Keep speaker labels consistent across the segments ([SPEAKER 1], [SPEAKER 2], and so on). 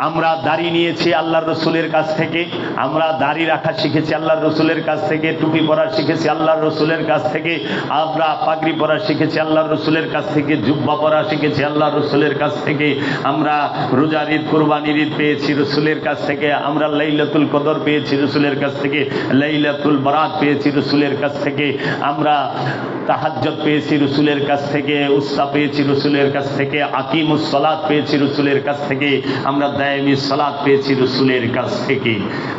[SPEAKER 1] আমরা দাড়ি নিয়েছি আল্লাহর রসুলের কাছ থেকে আমরা দাড়ি রাখা শিখেছি আল্লাহর রসুলের কাছ থেকে টুপি পরা শিখেছি আল্লাহর রসুলের কাছ থেকে আমরা পাগড়ি পরা শিখেছি আল্লাহর রসুলের কাছ থেকে জুব্বা পরা শিখেছি আল্লাহর রসুলের কাছ থেকে আমরা রোজার ঈদ কোরবানির ঈদ পেয়েছি রসুলের কাছ থেকে আমরা লাইলাতুল কদর পেয়েছি রসুলের কাছ থেকে লাইলাতুল বারাত পেয়েছি রসুলের কাছ থেকে আমরা তাহাজ্জত পেয়েছি রসুলের কাছ থেকে উস্তা পেয়েছি রসুলের কাছ থেকে আকিমুস সালাত পেয়েছি রসুলের কাছ থেকে আমরা দায়ামি সালাত পেয়েছি রসুলের কাছ থেকে।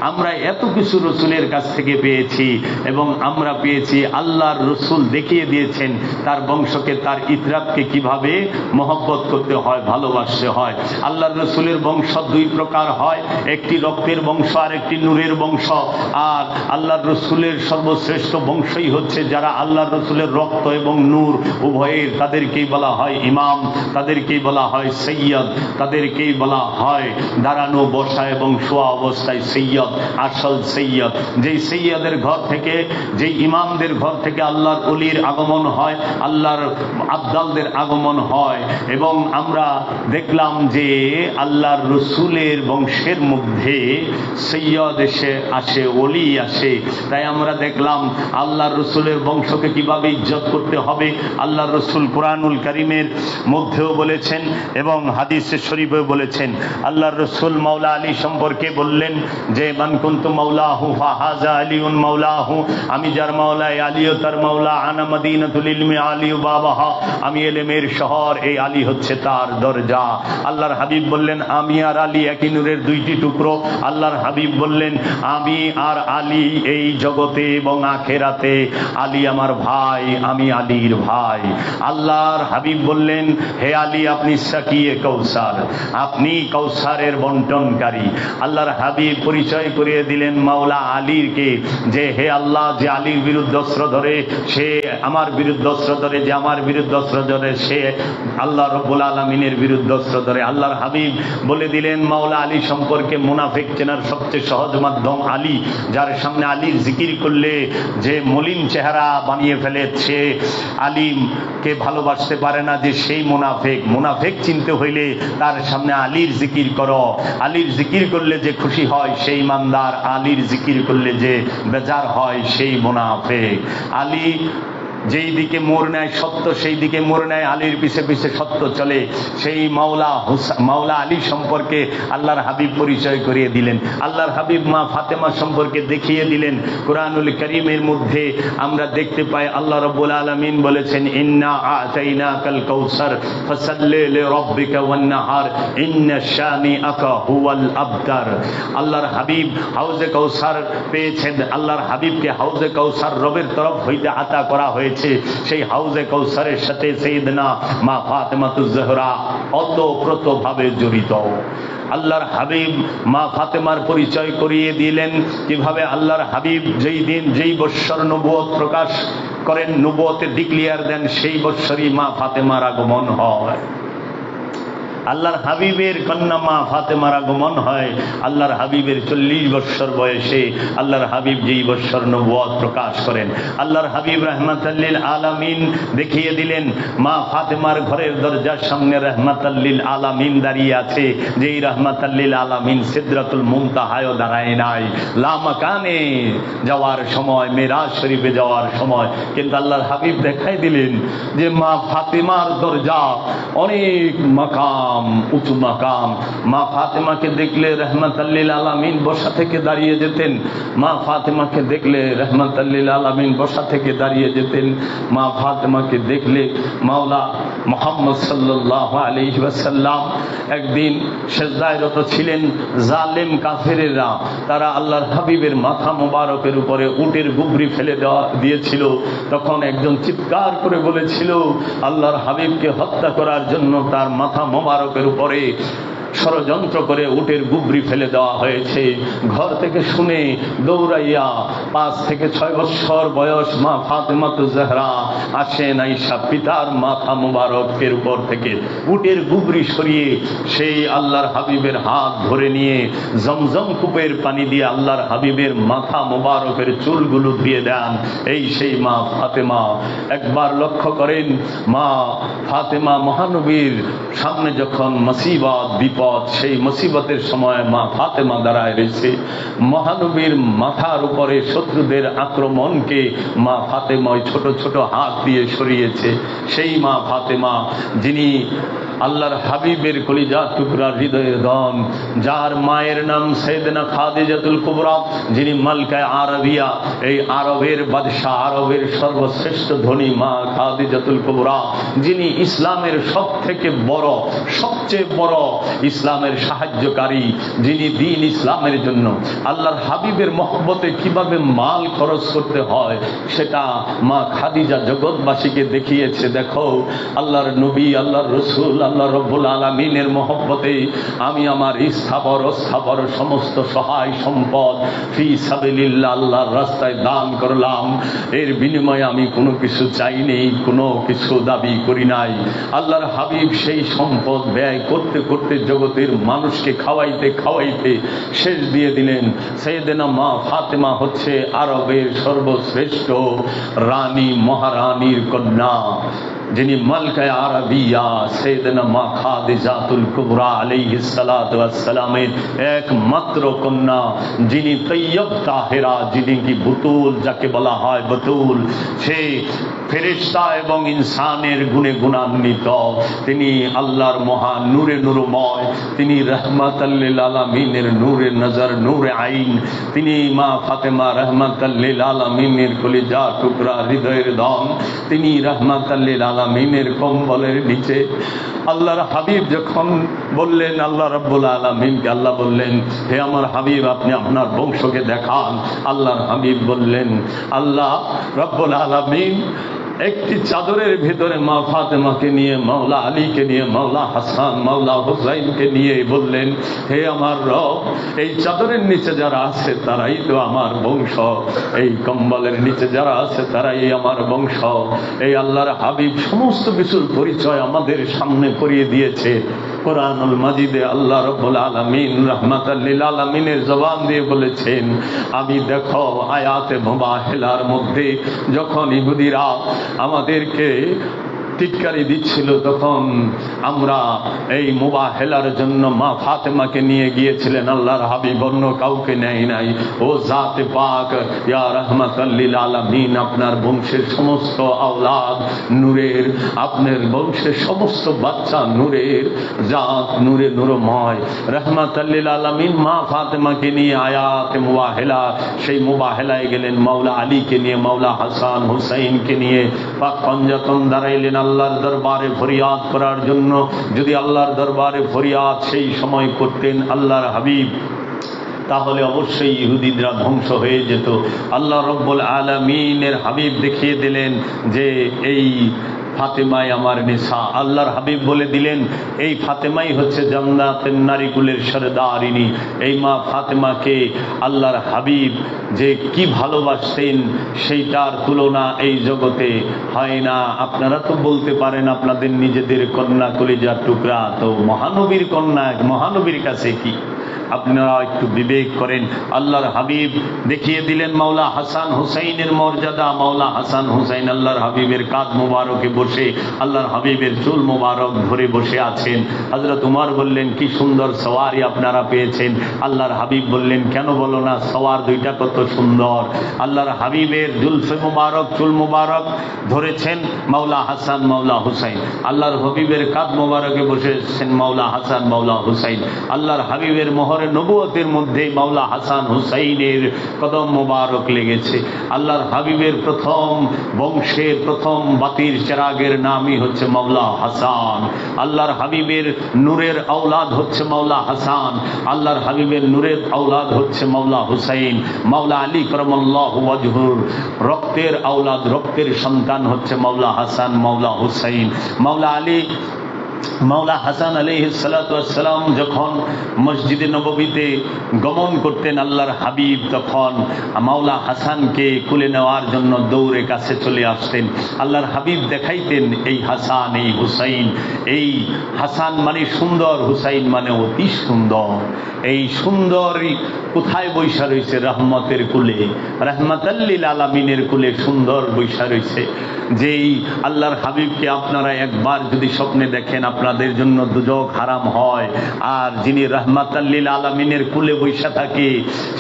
[SPEAKER 1] আমরা এত কিছু রসুলের কাছ থেকে পেয়েছি এবং আমরা পেয়েছি আল্লাহর রসুল দেখিয়ে দিয়েছেন তার বংশকে, তার ইতরাতকে কীভাবে মহব্বত করতে হয়, ভালোবাসতে হয়। আল্লাহর রসুলের বংশ দুই প্রকার হয়, একটি রক্তের বংশ আর একটি নূরের বংশ। আর আল্লাহর রসুলের সর্বশ্রেষ্ঠ বংশই হচ্ছে যারা আল্লাহর রসুলের রক্ত এবং নূর উভয়ের, তাদেরকেই বলা হয় ইমাম, তাদেরকেই বলা হয় সৈয়দ, তাদেরকেই বলা হয় দাঁড়ানো, বসা এবং শোয়া অবস্থায় সৈয়দ, আসল সৈয়দ। যেই সৈয়দের ঘর থেকে, যেই ইমামদের ঘর থেকে আল্লাহর অলির আগমন হয়, আল্লাহর আবদালদের আগমন হয় এবং আমরা দেখলাম যে আল্লাহর রসুলের বংশের মধ্যে সৈয়দ এসে আসে, অলি আসে। তাই আমরা দেখলাম আল্লাহর রসুলের বংশকে কীভাবে ইজ্জত করতে হবে। আল্লাহর রসুল কোরআনুল করিমের মধ্যেও বলেছেন এবং হাদিসে শরীফেও বলেছেন আল্লাহর রসুল মাওলা আলী সম্পর্কে বললেন যে মানকুন্ত মাওলাহু ফাহাজা আলিউন মাওলাহু, আমি যার মাওলায় আলীও তার মাওলা আনা মদিনাতুল ইলমি আলিউ বাবাহা, আমি এলেমের শহর, এই আলী হচ্ছে তার দরজা। আল্লাহর হাবিব বললেন, আমি আর আলী একই নূরের দুইটি টুকরো। আল্লাহর হাবিব বললেন, আমি আর আলী এই জগতে এবং আখেরাতে, আলী আমার ভাই, আমি আলীর ভাই। আল্লাহর হাবিব বললেন, হে আলী, আপনি সাকিয়ে কৌসার আপনি কৌসারের বন্টনকারী। আল্লাহর হাবিব পরিচয় করিয়ে দিলেন মাওলা আলীরকে যে, হে আল্লাহ, যে আলীর বিরুদ্ধে অস্ত্র ধরে, সে আমার বিরুদ্ধে অস্ত্র ধরে, যে আমার বিরুদ্ধে অস্ত্র ধরে, সে আল্লাহ রব্বুল আলমিনের বিরুদ্ধে অস্ত্র ধরে। আল্লাহর হাবিব বলে দিলেন, মাওলা আলী সম্পর্কে মুনাফেক চেনার সবচেয়ে সহজ মাধ্যম আলী, যার সামনে আলীর জিকির করলে যে মলিন চেহারা বানিয়ে ফেলে, সে আলীমকে ভালোবাসতে পারে না যে সেই মুনাফেক। মুনাফেক চিনতে হইলে তার সামনে আলীর জিকির করো। আলীর জিকির করলে যে খুশি হয়, সেই মান্দার আলীর জিকির করলে যে বেজার হয়, সেই মুনাফেক। আলী যেই দিকে মোর নেয় সত্য, সেই দিকে মোর নেয় আলীর পিছে পিছে সত্য চলে। সেই মাওলা হুসা, মাওলা আলী সম্পর্কে আল্লাহর হাবিব পরিচয় করিয়ে দিলেন। আল্লাহর হাবিব মা ফাতেমা সম্পর্কে দেখিয়ে দিলেন। কোরআনুল করিমের মধ্যে আমরা দেখতে পাই, আল্লাহ রব্বুল আলমিন বলেছেন, ইন্না আতাইনা কাল কৌসার ফসাল্লে রব্বিকা ওয়ান নাহার ইন্না শানি আকা হুয়াল আবতার আল্লাহর হাবিব হাউজে কৌসার পেয়েছেন। আল্লাহর হাবিবকে হাউজে কৌসার রবের তরফ হইতে আতা করা হয়েছে। সেই হাউজে কৌসারের সাথে সেইদনা মা ফাতেমাতুজ জহরা অতপ্রতভাবে জড়িত। আল্লাহর হাবিব মা ফাতেমার পরিচয় করিয়ে দিলেন, কীভাবে আল্লাহর হাবিব যেই দিন, যেই বৎসর নবুয়ত প্রকাশ করেন, নবুয়তে ডিক্লিয়ার দেন, সেই বৎসরই মা ফাতেমার আগমন হয়। আল্লাহর হাবিবের কন্যা মা ফাতেমার আগমন হয়। আল্লাহর হাবিবের চল্লিশ বৎসর বয়সে আল্লাহর হাবিব যেই বৎসর নবুয়াদ প্রকাশ করেন। আল্লাহর হাবিব রহমাতাল্লিল আলামিন দেখিয়ে দিলেন, মা ফাতেমার ঘরের দরজার সামনে রহমাতাল্লিল আলামিন দাঁড়িয়ে আছে। যেই রহমাতাল্লিল আলামিন সিদ্রাতুল মুমতাহায়ও দাঁড়ায় নাই। লামাকানে যাওয়ার সময়, মেরাজ শরীফে যাওয়ার সময়। কিন্তু আল্লাহর হাবিব দেখাই দিলেন যে মা ফাতেমার দরজা অনেক মাকাম। উঁচু মাকাম। মা ফাতেমাকে দেখলে রহমত আল্লিল আলামিন বসা থেকে দাঁড়িয়ে যেতেন। মা ফাতেমাকে দেখলে রহমত আল্লিল আলামিন বসা থেকে দাঁড়িয়ে যেতেন। মা ফাতেমাকে দেখলে মাওলা মোহাম্মদ সাল্লাহ আলী একদিন সেজদায়রত ছিলেন জালেম কাফেরেরা। তারা আল্লাহর হাবিবের মাথা মোবারকের উপরে উটের গুবরি ফেলে দেওয়া, দিয়েছিল। তখন একজন চিৎকার করে বলেছিল, আল্লাহর হাবিবকে হত্যা করার জন্য তার মাথা মোবারকের উপরে ষড়যন্ত্র করে উটের গুবরি ফেলে দেওয়া হয়েছে। ঘর থেকে শুনে দৌড়াইয়া পাঁচ থেকে ছয় বছর বয়স মা ফাতেমাত জাহরা আসেন আইসা পিতার মাথা মুবারকের উপর থেকে। উটের গুবরি সরিয়ে সেই আল্লাহর হাবিবের হাত ধরে নিয়ে জমজম কূপের পানি দিয়ে আল্লাহর হাবিবের মাথা মুবারকের চুলগুলো ধুয়ে দেন। এই সেই মা ফাতেমা। একবার লক্ষ্য করেন, মা ফাতেমা মহানবীর সামনে যখন মুসিবত, বিপদ মুসিবত, সেই মুসিবতের সময় মা ফাতেমা দাঁড়ায় রয়েছে। মহানবীর মাথার উপরে শত্রুদের আক্রমণকে মা ফাতেমা ওই ছোট ছোট হাত দিয়ে সরিয়েছে। সেই মা ফাতেমা, যিনি আল্লাহর হাবিবের কলিজা টুকরা হৃদয়ের দম যার মায়ের নাম সৈয়দনা খাদিজাতুল কুবরা, যিনি মালকায় আরবিয়া, এই আরবের বাদশাহ, আরবের সর্বশ্রেষ্ঠ ধনী মা খাদিজাতুল কুবরা, যিনি ইসলামের সব থেকে বড়, সবচেয়ে বড় ইসলামের সাহায্যকারী যিনি দিন ইসলামের জন্য আল্লাহর হাবিবের মহব্বতে কীভাবে মাল খরচ করতে হয়, সেটা মা খাদিজা জগৎবাসীকে দেখিয়েছে। দেখো, আল্লাহর নবী, আল্লাহর রসুল আল্লাহ রব্বুল আলমিনের মহব্বতে আমি আমার স্থাবর, অস্থাবর সমস্ত সহায় সম্পদ ফি সাবিলিল্লাহ আল্লাহর রাস্তায় দান করলাম। এর বিনিময়ে আমি কোনো কিছু চাইনি কোনো কিছু দাবি করি নাই। আল্লাহর হাবিব সেই সম্পদ ব্যয় করতে করতে জগতের মানুষকে খাওয়াইতে খাওয়াইতে শেষ দিয়ে দিলেন। সেদিনা মা ফাতেমা হচ্ছে আরবের সর্বশ্রেষ্ঠ রানী, মহারানীর কন্যা। যিনি মালকায় আরবিয়া সৈয়দনা মা খাদিজাতুল কুবরা আলাইহিস সালাতু ওয়াস সালামের একমাত্র কন্যা যিনি তৈয়ব তাহেরা যিনি কি বুতুল যাকে বলা হয় বুতুল সে ফেরেশতা এবং ইনসানের গুণে গুণান্বিত তিনি আল্লাহর মহান নূরে নূরময় তিনি রহমাতাল্লিল আলামিনের নূরে নজর নূরে আইন তিনি মা ফাতেমা রহমাতাল্লিল আলামিনের কলিজা টুকরা হৃদয়ের দম তিনি রহমাতাল্লিল আলামিনের কম্বলের নিচে। আল্লাহর হাবিব যখন বললেন, আল্লাহ রব্বুল আলমিনকে আল্লাহ বললেন, হে আমার হাবিব, আপনি আপনার বংশকে দেখান। আল্লাহর হাবিব বললেন, আল্লাহ রব্বুল আলমিন একটি চাদরের ভেতরে মা ফাতেমাকে নিয়ে, মাওলা আলীকে নিয়ে, মাওলা হাসান, মাওলা হুসাইনকে নিয়ে বললেন, হে আমার রব, এই চাদরের নিচে যারা আছে তারাই তো আমার বংশ। এই কম্বলের নিচে যারা আছে তারাই আমার বংশ। এই আল্লাহর হাবিব সমস্ত কিছুর পরিচয় আমাদের সামনে করিয়ে দিয়েছে। কোরআনুল মাজিদে আল্লাহ রব্বুল আলমিন জবান দিয়ে বলেছেন, আমি দেখো আয়াতে মোবাহেলার মধ্যে যখন ইহুদিরা আমাদেরকে টিটকারি দিচ্ছিল তখন আমরা এই মোবাহেলার জন্য মা ফাতেমাকে নিয়ে গিয়েছিলেন। আল্লাহর হাবিব অন্য কাউকে নেয় নাই। ও জাতে পাক, ইয়া রহমাতাল্লিল আলামিন, আপনার বংশের সমস্ত আওলাদ নূরের, আপনার বংশের সমস্ত বাচ্চা নূরের, জাত নূরে নূরময়। রহমাতাল্লিল আলামিন মা ফাতেমাকে নিয়ে আয়াতে মুবাহেলা, সেই মুবাহেলায় গেলেন মাওলা আলীকে নিয়ে, মাওলা হাসান হুসাইনকে নিয়ে। পাক পঞ্জাতন দাঁড়াইলেন আল্লাহর দরবারে ফরিয়াদ করার জন্য যদি আল্লাহর দরবারে ফরিয়াদ সেই সময় করতেন আল্লাহর হাবিব, তাহলে অবশ্যই ইহুদিদরা ধ্বংস হয়ে যেত। আল্লাহ রব্বুল আলমিনের হাবিব দেখিয়ে দিলেন যে এই ফাতেমাই আমার নেশা। আল্লাহর হাবিব বলে দিলেন, এই ফাতেমাই হচ্ছে জান্নাতের নারীকুলের সরদারিনী। এই মা ফাতেমাকে আল্লাহর হাবিব যে কি ভালোবাসতেন, সেইটার তুলনা এই জগতে হয় না। আপনারা তো বলতে পারেন, আপনাদের নিজেদের কন্যা কলিজার টুকরা। তো মহানবীর কন্যা, মহানবীর কাছে কি? আপনারা একটু বিবেক করেন। আল্লাহর হাবিব দেখিয়ে দিলেন, মাওলা হাসান হুসাইনের মর্যাদা, মাওলা হাসান হুসাইন আল্লাহর হাবিবের কাদ মুবারকে বসে, আল্লাহর হাবিবের চুল মুবারক ধরে বসে আছেন। হজরত উমার বললেন, কি সুন্দর সওয়ারি আপনারা পেয়েছেন। আল্লাহর হাবিব বললেন, কেন বলো না, সওয়ার দুইটা কত সুন্দর। আল্লাহর হাবিবের জুলফে মুবারক, চুল মুবারক ধরেছেন মাওলা হাসান, মাওলা হুসাইন। আল্লাহর হাবিবের কাদ মুবারকে বসেছেন মাওলা হাসান, মাওলা হুসাইন। আল্লাহর হাবিবের মোহরে নবুয়তের মধ্যে মাওলা হাসান হুসাইনের কদম মোবারক লেগেছে। আল্লাহর হাবিবের প্রথম বংশের প্রথম বাতির চেরাগের নামই হচ্ছে মাওলা হাসান। আল্লাহর হাবিবের নূরের আওলাদ হচ্ছে মাওলা হাসান। আল্লাহর হাবিবের নূরের আওলাদ হচ্ছে মাওলা হুসাইন। মাওলা আলী করমল্লাহ ওয়াজহুর রক্তের আওলাদ, রক্তের সন্তান হচ্ছে মাওলা হাসান, মাওলা হুসাইন। মাওলা আলী মাওলা হাসান আলী সালাম যখন মসজিদে নববীতে গমন করতেন আল্লাহর হাবিব, তখন মাওলা হাসানকে কুলে নেওয়ার জন্য দৌড়ে কাছে চলে আসতেন। আল্লাহর হাবিব দেখাইতেন, এই হাসান, এই হুসাইন, এই হাসান মানে সুন্দর, হুসাইন মানে অতি সুন্দর। এই সুন্দরী কোথায় বৈশা রয়েছে রহমতের কুলে রহমতাল্লিল আলামিনের কুলে সুন্দর বৈশা রয়েছে যেই আল্লাহর হাবিবকে আপনারা একবার যদি স্বপ্নে দেখেন আপনাদের জন্য দুজক হারাম হয়। আর যিনি রহমাতাল্লিল আলামিনের কুলে বৈশা থাকে,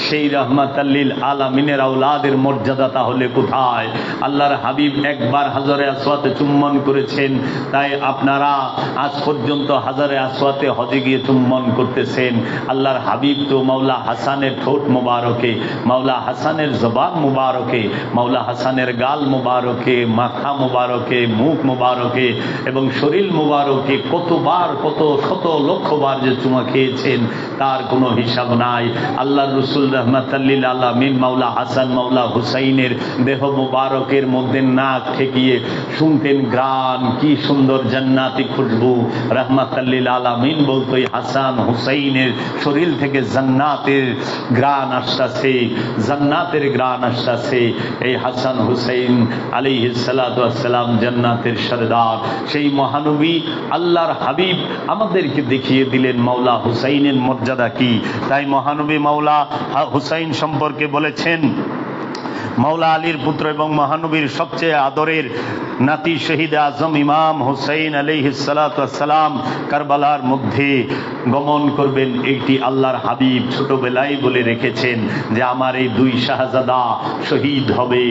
[SPEAKER 1] সেই রহমাতাল্লিল আলামিনের আউলাদের মর্যাদা তাহলে কোথায়? আল্লাহর হাবিব একবার হাজারে আসওয়াতে চুম্বন করেছেন, তাই আপনারা আজ পর্যন্ত হাজারে আসওয়াতে হজে গিয়ে চুম্বন করতেছেন। আল্লাহর হাবিব তো মাওলা হাসানের ঠোঁট মোবারকে, মাওলা হাসানের জবান মুবারকে, মাওলা হাসানের গাল মুবারকে, মাথা মুবারকে, মুখ মুবারকে এবং শরীর মুবারকে কতবার কত শত লক্ষবার যে চুমা খেয়েছেন তার কোনো হিসাব নাই। আল্লাহ রসুল রহমতাল্লিল আলমিন মাওলা হাসান, মাওলা হুসাইনের দেহ মুবারকের মধ্যে নাক ঠেকিয়ে শুনতেন, গ্রাম কি সুন্দর জান্নাতি খুশবু। রহমতাল্লিল আলমিন বলতো হাসান হুসাইনের শরীর থেকে জান্নাতের গ্রান আসতেছে, জান্নাতের গ্রান আসতেছে। এই হাসান হুসাইন আলী সালাম জান্নাতের সরদার। সেই মহানবী আল্লাহর হাবিব আমাদেরকে দেখিয়ে দিলেন, মাওলা হুসাইনের মর্যাদা কি? তাই মহানবী মাওলা হুসাইন সম্পর্কে বলেছেন মাওলা আলীর পুত্র এবং মহানবীর সবচেয়ে আদরের নাতি শহীদ আজম ইমাম হুসাইন আলিহিসালাম কারবালার মধ্যে গমন করবেন। এইটি আল্লাহর হাবিব ছোটবেলায় বলে রেখেছেন যে, আমার এই দুই শাহজাদা শহীদ হবে।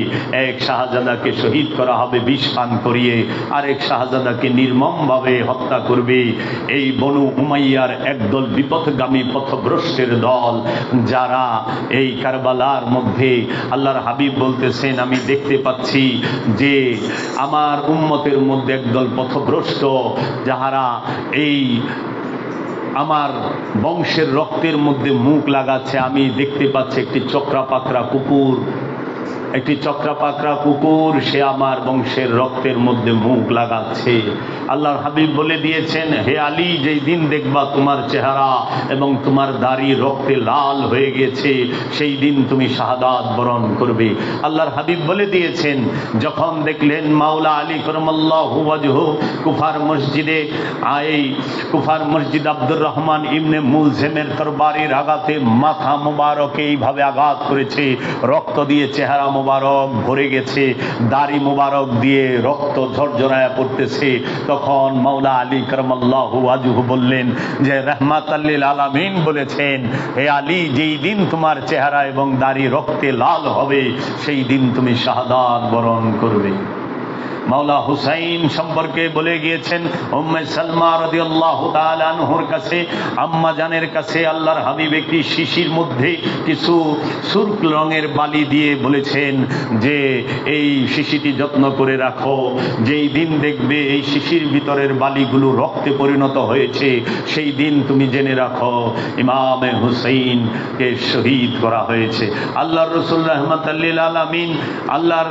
[SPEAKER 1] এক শাহজাদাকে শহীদ করা হবে বিষ পান করিয়ে, আরেক শাহজাদাকে নির্মমভাবে হত্যা করবে। এই বনু উমাইয়ার একদল বিপথগামী পথভ্রষ্টের দল, যারা এই কারবালার মধ্যে আল্লাহর হাবিব বলতেছেন, আমি দেখতে পাচ্ছি যে আমার উন্মতের মধ্যে একদল পথভ্রষ্ট যাহারা এই আমার বংশের রক্তের মধ্যে মুখ লাগাচ্ছে। আমি দেখতে পাচ্ছি একটি চক্রা পাকড়া কুকুর একটি চক্রাপাকড়া কুকুর, সে আমার বংশের রক্তের মধ্যে মুখ লাগাচ্ছে। আল্লাহর হাবিব বলে দিয়েছেন, হে আলী, যেই দিন দেখবা তোমার চেহারা এবং তোমার দাড়ি রক্তে লাল হয়ে গেছে, সেই দিন তুমি শাহাদাত বরণ করবে। আল্লাহর হাবিব বলে দিয়েছেন, যখন দেখলেন মাওলা আলী করমাল্লাহ কুফার মসজিদে এই কুফার মসজিদ আব্দুর রহমান ইমনে মুলজেমের তরবারির আঘাতে মাথা মোবারকে এইভাবে আঘাত করেছে, রক্ত দিয়ে চেহারা মোবারক, ভরে গেছে। দাড়ি মোবারক দিয়ে রক্ত ঝরঝরায়া পড়তেছে। তখন মাওলা আলী করমাল্লাহু আজহু বললেন, যে রহমাত আল্লিল আলামিন বলেছেন, হে আলী, যেই দিন তোমার চেহারা এবং দাড়ি রক্তে লাল হবে, সেই দিন তুমি শাহাদাত বরণ করবে। মাওলা হুসাইন সম্পর্কে বলে গিয়েছেন, উম্মে সালমা রাদিয়াল্লাহু তাআলা আনহুর কাছে, আম্মা জানের কাছে আল্লাহর হাবিব একটি শিশির মধ্যে কিছু সুরক রঙের বালি দিয়ে বলেছেন যে, এই শিশিটি যত্ন করে রাখো। যেই দিন দেখবে এই শিশির ভিতরের বালিগুলো রক্তে পরিণত হয়েছে, সেই দিন তুমি জেনে রাখো, ইমামে হুসাইনকে শহীদ করা হয়েছে। আল্লাহর রসুল রহমত আলামিন আল্লাহর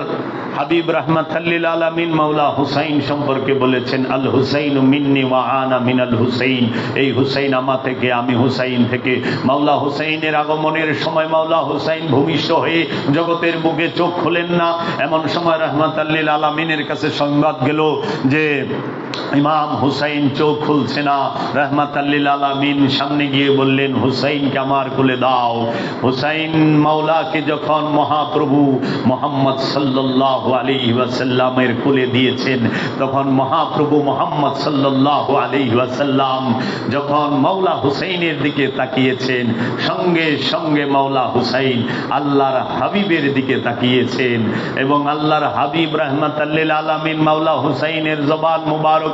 [SPEAKER 1] হাবিব রহমত আলামিন মাওলা হুসাইন সম্পর্কে বলেছেন, আল হুসাইন মিন্নি ওয়া আনা মিনাল হুসাইন। এই হুসাইন আমা থেকে, আমি হুসাইন থেকে। মাওলা হুসাইনের আগমনের সময় মাওলা হুসাইন ভূমিষ্ঠ হয়ে জগতের বুকে চোখ খোলেন না। এমন সময় রহমত আল্লিল আলমিনের কাছে সংবাদ গেল যে ইমাম হুসাইন চোখ খুলছে না রহমত সামনে গিয়ে বললেন, হুসাইনকে আমার কোলে দাও। হুসাইন মাওলাকে যখন মহাপ্রভু মোহাম্মদ সাল্লাহ আলী কোলে দিয়েছেন, তখন মহাপ্রভু মোহাম্মদ সাল্লাহ আলী যখন মাওলা হুসাইনের দিকে তাকিয়েছেন, সঙ্গে সঙ্গে মাওলা হুসাইন আল্লাহর হাবিবের দিকে তাকিয়েছেন এবং আল্লাহর হাবিব রহমত আলমিন মাওলা হুসাইনের জবান মুবারকে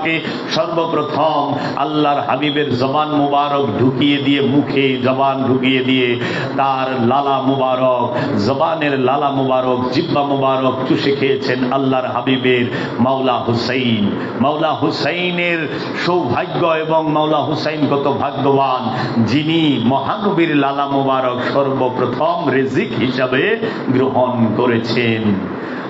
[SPEAKER 1] সর্বপ্রথম আল্লাহর হাবিবের জবান মুবারক ঢুকিয়ে দিয়ে মুখে জবান ঢুকিয়ে দিয়ে তার লালা মুবারক, জবানের লালা মুবারক, জিব্বা মুবারক চুষে খেয়েছেন আল্লাহর হাবিবের মাওলা হুসাইন। মাওলা হুসাইনের সৌভাগ্য এবং মাওলা হুসাইন কত ভাগ্যবান, যিনি মহানবীর লালা মুবারক সর্বপ্রথম রেজিক হিসাবে গ্রহণ করেছেন।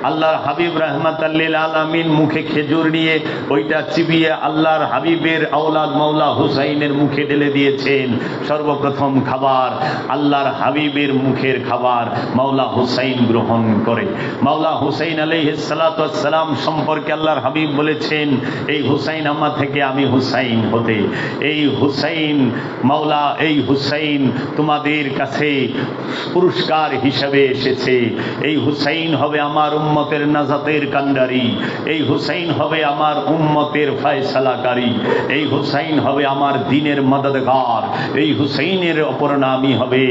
[SPEAKER 1] আল্লাহর হাবিব রহমত আলমিন মুখে খেজুর নিয়ে ওইটা চিবিয়ে আল্লাহর হাবিবের আওলাদ মাওলা হুসাইনের মুখে ঢেলে দিয়েছেন। সর্বপ্রথম খাবার আল্লাহর হাবিবের মুখের খাবার মাওলা হুসাইন গ্রহণ করে। মাওলা হুসাইন আলহিসালাম সম্পর্কে আল্লাহর হাবিব বলেছেন, এই হুসাইন আমার থেকে আমি হুসাইন হতে। এই হুসাইন মাওলা, এই হুসাইন তোমাদের কাছে পুরস্কার হিসাবে এসেছে। এই হুসাইন হবে আমার উম্ম উম্মতের নাজাতের কান্ডারি এই হুসাইন হবে আমার উম্মতের ফয়সালাকারী। এই হুসাইন হবে আমার দিনের মদদগার। এই হুসাইনের অপর নামই হবে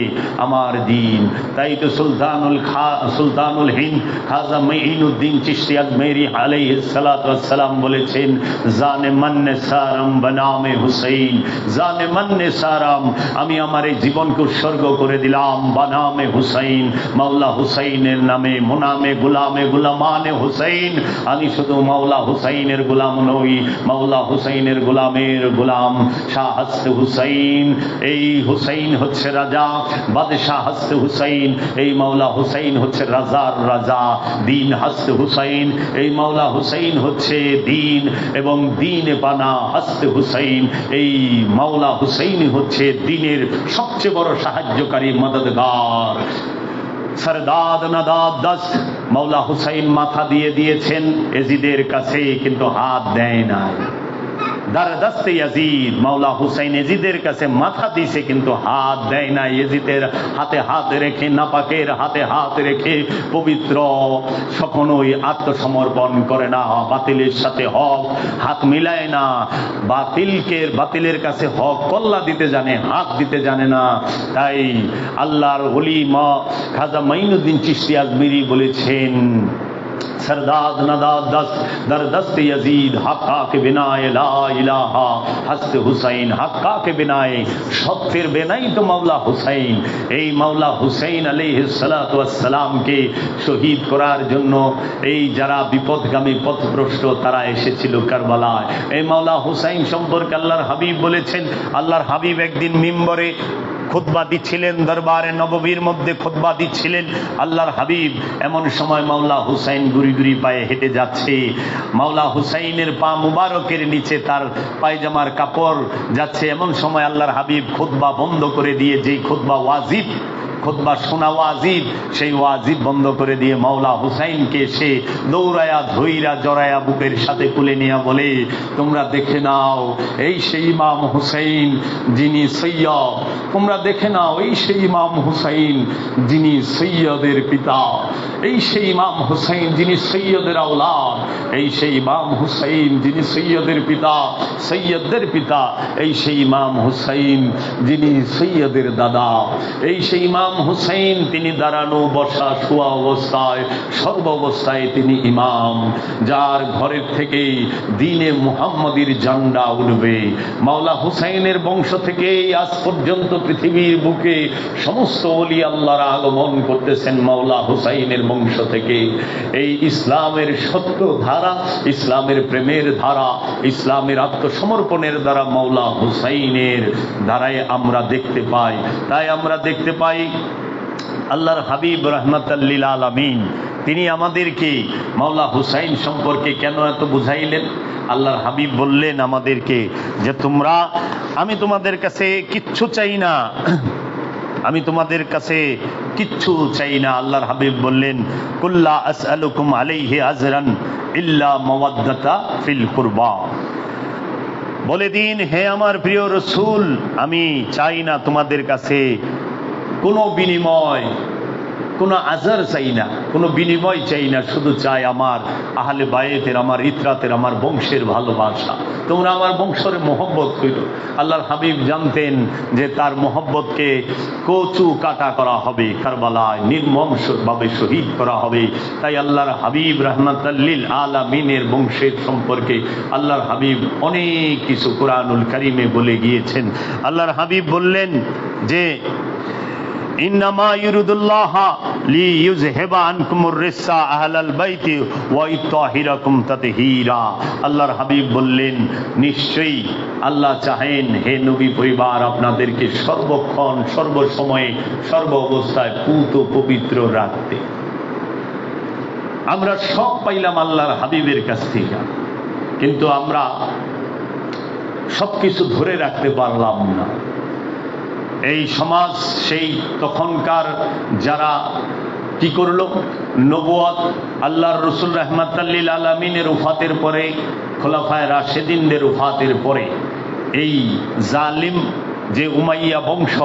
[SPEAKER 1] আমার দিন। তাই তো সুলতানুল খা, সুলতানুল হিন্দ খাজা মঈনুদ্দিন চিশতি আজমেরি আলাইহিস সালাতু ওয়াসসালাম বলেছেন, জানে মান্নে সারাম বনামে হুসাইন। জানে মান্নে সারাম, আমি আমার এই জীবনকে উৎসর্গ করে দিলাম বানামে হুসাইন। মাওলা হুসাইনের নামে, মোনামে, গুলামে গুলামানে হুসাইন। আমি শুধু মাওলা হুসাইনের গুলাম নই, মাওলা হুসাইনের গুলামের গুলাম হুসাইন। এই হুসাইন হচ্ছে রাজা হুসাইন। এই মাওলা হুসাইন হচ্ছে রাজার রাজা, দিন হুসাইন। এই মাওলা হুসাইন হচ্ছে দিন এবং দিন পানা হাস্তে হুসাইন। এই মাওলা হুসাইন হচ্ছে দিনের সবচেয়ে বড় সাহায্যকারী মদদগার। সরদাদ নাদাদ দাস মৌলা হুসাইন মাথা দিয়ে দিয়েছেন এজিদের কাছে কিন্তু হাত দেয় নাই। দারদাস্তে ইয়াজিদ, মাওলা হুসাইন এজিদের কাছে মাথা দিছে, কিন্তু হাত দেয় না এজিদের হাতে হাত রেখে, নাপাকের হাতে হাত রেখে পবিত্র কখনোই আত্মসমর্পণ করে না। বাতিলের সাথে হক, হাত মিলায় না। বাতিলকে, বাতিলের কাছে হক কল্লা দিতে জানে, হাত দিতে জানে না। তাই আল্লাহর হলি মা খাজা মাইনুদ্দিন চিশতি আজমিরি বলেছেন सरदाद नदाद दस्त दर दस्त यजीद हक्का के बिनाए ला इलाहा हस्त হুসাইন হাক্কা কে বিনায়ে সত্যের বেনাই তো মাওলা হুসাইন এই মাওলা হুসাইন আলাইহিসসালামকে শহীদ করার জন্য এই যারা বিপদগামী পথভ্রষ্ট তারা এসেছিল কারবালায় এই মাওলা হুসাইন সম্পর্কে আল্লাহর হাবিব বলেছেন আল্লাহর হাবিব একদিন মিম্বরে খুতবা দিচ্ছিলেন দরবারে নববীর মধ্যে খুদবা দিচ্ছিলেন আল্লাহর হাবিব এমন সময় মাওলা হুসাইন গুড়ি গুড়ি পায়ে হেঁটে যাচ্ছে। মাওলা হুসাইনের পা মুবারকের নিচে তার পায়জামার কাপড় যাচ্ছে। এমন সময় আল্লাহর হাবিব খুতবা বন্ধ করে দিয়ে যেই খুতবা ওয়াজিব খুতবা শোনা ওয়াজিব। সেই ওয়াজিব বন্ধ করে দিয়ে মাওলা হুসাইনকে সে দৌড়ায়া ধৈরা জড়ায়া বুকের সাথে কুলে নিয়ে বলে, তোমরা দেখে নাও, এই সেই ইমাম হুসাইন যিনি সৈয়দ। তোমরা দেখে নাও, এই সেই ইমাম হুসাইন যিনি সৈয়দের পিতা। এই সেই ইমাম হুসাইন যিনি সৈয়দের আওলাদ। এই সেই ইমাম হুসাইন যিনি সৈয়দের পিতা, সৈয়দদের পিতা। এই সেই ইমাম হুসাইন যিনি সৈয়দের দাদা। এই সেই ইমাম হুসাইন, তিনি দাঁড়ানো বসা শোয়া অবস্থায়, সর্ব অবস্থায় তিনি ইমাম। যার ঘরের থেকে দিনে মুহাম্মদীর জান্ডা উঠবে মাওলা হুসাইনের বংশ থেকে আজ পর্যন্ত পৃথিবীর বুকে সমস্ত অলি আল্লাহর আগমন করতেছেন মাওলা হুসাইনের বংশ থেকে। এই ইসলামের সত্য ধারা, ইসলামের প্রেমের ধারা, ইসলামের আত্মসমর্পণের দ্বারা মাওলা হুসাইনের দ্বারাই আমরা দেখতে পাই। তাই আমরা দেখতে পাই আল্লাহর হাবিব রহমতাল্লিল আলমিন। তিনি আমাদেরকে মাওলা হুসাইন সম্পর্কে কেন এত বুঝাইলেন? আল্লাহর হাবিব বললেন আমাদেরকে যে তোমরা, আমি তোমাদের কাছে কিচ্ছু চাই না। আমি তোমাদের কাছে কিচ্ছু চাই না। আল্লাহর হাবিব বললেন, কুল্লা আসআলুকুম আলাইহি আজরান ইল্লা মাওয়াদ্দাতা ফিল কুরবা। বলে দিন, হে আমার প্রিয় রসুল, আমি চাই না তোমাদের কাছে কোনো বিনিময়, কোনো আজার চাই না, কোনো বিনিময় চাই না, শুধু চাই আমার আহলে বায়েতের আমার ইতরাতের, আমার বংশের ভালোবাসা। তোমরা আমার বংশের মোহব্বত হইল আল্লাহর হাবিব জানতেন যে তার মোহব্বতকে কচু কাটা করা হবে, কারবালায় নির্মমভাবে শহীদ করা হবে। তাই আল্লাহর হাবিব রহমতাল্লিল আলামিনের বংশের সম্পর্কে আল্লাহর হাবিব অনেক কিছু কোরআনুল করিমে বলে গিয়েছেন। আল্লাহর হাবিব বললেন যে আপনাদেরকে সর্বক্ষণ, সর্বসময়ে সর্ব অবস্থায় পুত পবিত্র রাখতে। আমরা সব পাইলাম আল্লাহর হাবিবের কাছ থেকে। কিন্তু আমরা সবকিছু ধরে রাখতে পারলাম না। এই সমাজ সেই তখনকার যারা কি করল? নবুয়াত, আল্লাহর রসুল রহমাতাল্লিল আলমিনের উফাতের পরে, খোলাফায় রাশেদিনদের উফাতের পরে, এই জালিম যে উমাইয়া বংশ,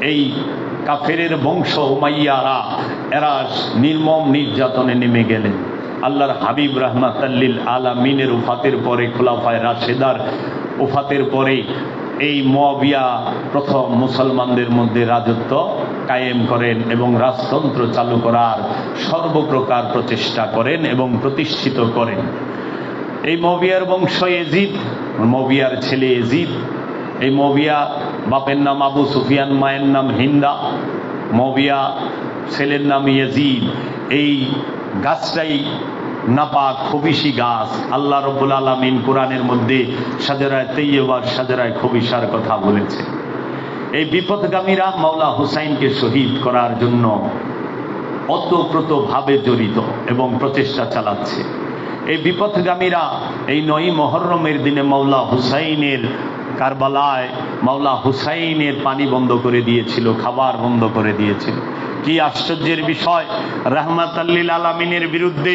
[SPEAKER 1] এই কাফেরের বংশ উমাইয়ারা, এরা নির্মম নির্যাতনে নেমে গেলেন। আল্লাহর হাবিব রহমাতাল্লিল আলামিনের উফাতের পরে, খোলাফায় রাশেদার উফাতের পরে এই মবিয়া প্রথম মুসলমানদের মধ্যে রাজত্ব কায়েম করেন এবং রাজতন্ত্র চালু করার সর্বপ্রকার প্রচেষ্টা করেন এবং প্রতিষ্ঠিত করেন। এই মবিয়ার বংশ এজিদ মবিয়ার ছেলে এজিদ। এই মবিয়া বাপের নাম আবু সুফিয়ান, মায়ের নাম হিন্দা। মবিয়া ছেলের নাম ইয়াজিদ। এই গাছটাই নাপাক খবিসি গাছ। আল্লাহ রব্বুল আলমিন কোরআনের মধ্যে সাজারায় তৈয়বার সাজারায় খবিসার কথা বলেছে। এই বিপদগামীরা মাওলা হুসাইনকে শহীদ করার জন্য অতপ্রতভাবে জড়িত এবং প্রচেষ্টা চালাচ্ছে। এই বিপথগামীরা এই নয় মহরমের দিনে মাওলা হুসাইনের কারবালায় মাওলা হুসাইনের পানি বন্ধ করে দিয়েছিল, খাবার বন্ধ করে দিয়েছিল। কি আশ্চর্যের বিষয় রাহমাত আল্লিল আলমিনের বিরুদ্ধে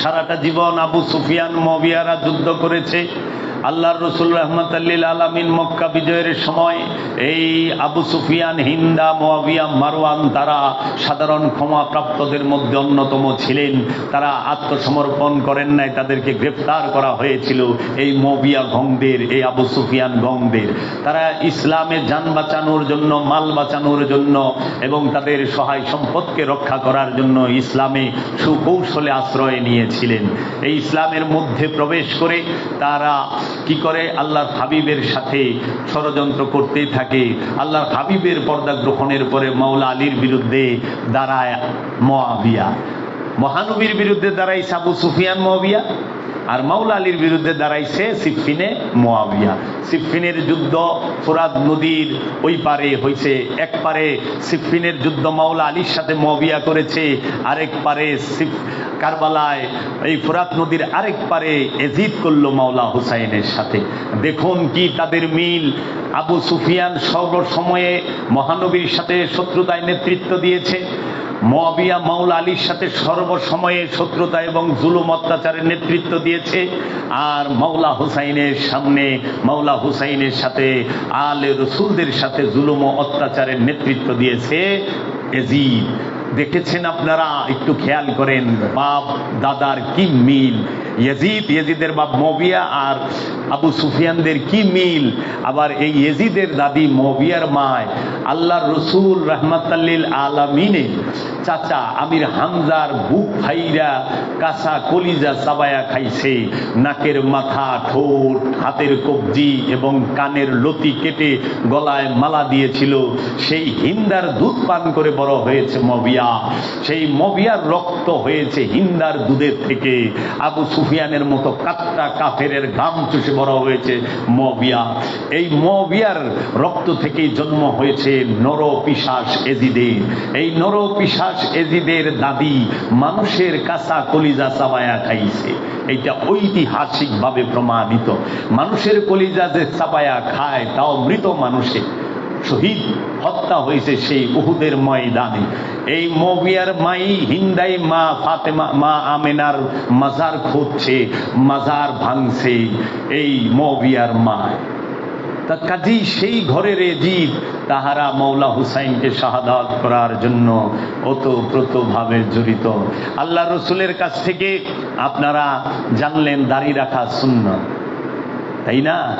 [SPEAKER 1] সারাটা জীবন আবু সুফিয়ান মবিয়ারা যুদ্ধ করেছে। আল্লাহর রসুল রহমত আল্লিল আলমিন মক্কা বিজয়ের সময় এই আবু সুফিয়ান, হিন্দা, মোয়াবিয়া, মারওয়ান তারা সাধারণ ক্ষমাপ্রাপ্তদের মধ্যে অন্যতম ছিলেন। তারা আত্মসমর্পণ করেন নাই, তাদেরকে গ্রেফতার করা হয়েছিল এই মবিয়া গংদের, এই আবু সুফিয়ান গংদের। তারা ইসলামে যান বাঁচানোর জন্য, মাল বাঁচানোর জন্য এবং তাদের সহায় সম্পদকে রক্ষা করার জন্য ইসলামে সুকৌশলে আশ্রয় নিয়েছিলেন এই ইসলামের মধ্যে প্রবেশ করে তারা কি করে? আল্লাহর হাবিবের সাথে ষড়যন্ত্র করতেই থাকে। আল্লাহর হাবিবের পর্দা গ্রহণের পরে মাওলা আলীর বিরুদ্ধে দাঁড়ায় মোয়াবিয়া। মহানবীর বিরুদ্ধে দাঁড়ায় সাবু সুফিয়ান মোয়াবিয়া। আর মাওলা আলীর বিরুদ্ধে দাঁড়াইছে সিফিনে মোয়াবিয়া। সিফিনের যুদ্ধ ফোরাদ নদীর ওই পারে হয়েছে এক পারে সিফিনের যুদ্ধ মাওলা আলীর সাথে মোয়াবিয়া করেছে, আরেক পারে সিফ কারবালায় এই ফোরাত নদীর আরেক পারে এজিদ করল মাওলা হুসাইনের সাথে। দেখুন কি তাদের মিল। আবু সুফিয়ান সর্ব সময়ে মহানবীর সাথে শত্রুতায় নেতৃত্ব দিয়েছে। মবিয়া মাউল আলীর সাথে সর্বসময়ে শত্রুতা এবং জুলুম অত্যাচারের নেতৃত্ব দিয়েছে। আর মাওলা হুসাইনের সামনে, মাওলা হুসাইনের সাথে, আলে রসুলদের সাথে জুলুম অত্যাচারের নেতৃত্ব দিয়েছে। এজিদ, দেখেছেন আপনারা? একটু খেয়াল করেন, বাপ, দাদার কি মিল? ইয়েজিদ, ইয়েজিদের বাপ মবিয়া আর আবু সুফিয়ানদের কি মিল? আবার এই ইয়েজিদের দাদি মবিয়ার মায় আল্লাহ রসুল রহমাতাল্লিল আলামিনের চাচা আমির হামজার বুক ফাইরা কাঁচা কলিজা চাবায়া খাইছে। নাকের মাথা, ঠোঁট, হাতের কবজি এবং কানের লতি কেটে গলায় মালা দিয়েছিল। সেই হিন্দার দুধ পান করে বড় হয়েছে মবিয়া। সেই মবিয়ার রক্ত হয়েছে হিন্দার দুধের থেকে। আবু সুফিয়ানের মতো কাত্তা কাফেরের ঘাম চুষে বড় হয়েছে মবিয়া। এই মবিয়ার রক্ত থেকেই জন্ম হয়েছে নর পিশাস এজিদের। এই নর পিশাস এজিদের দাদি মানুষের কাঁচা কলিজা চাবায়া খাইছে। এইটা ঐতিহাসিকভাবে প্রমাণিত। মানুষের কলিজা যে চাপায়া খায়, তাও মৃত মানুষের শহীদ হত্যা হয়েছে সেই উহুদের ময়দানে। এই মবিয়ার মাই হিন্দাই মা ফাতেমা, মা আমেনার মাজার খুঁজছে, মাজার ভাঙছে এই মবিয়ার মা তা কাজী সেই ঘরের এজিদ তাহারা মৌলা হুসাইনকে শাহাদাত করার জন্য ওতপ্রোতভাবে জড়িত। আল্লাহ রসুলের কাছ থেকে আপনারা জানলেন দাড়ি রাখা শূন্য তাই না?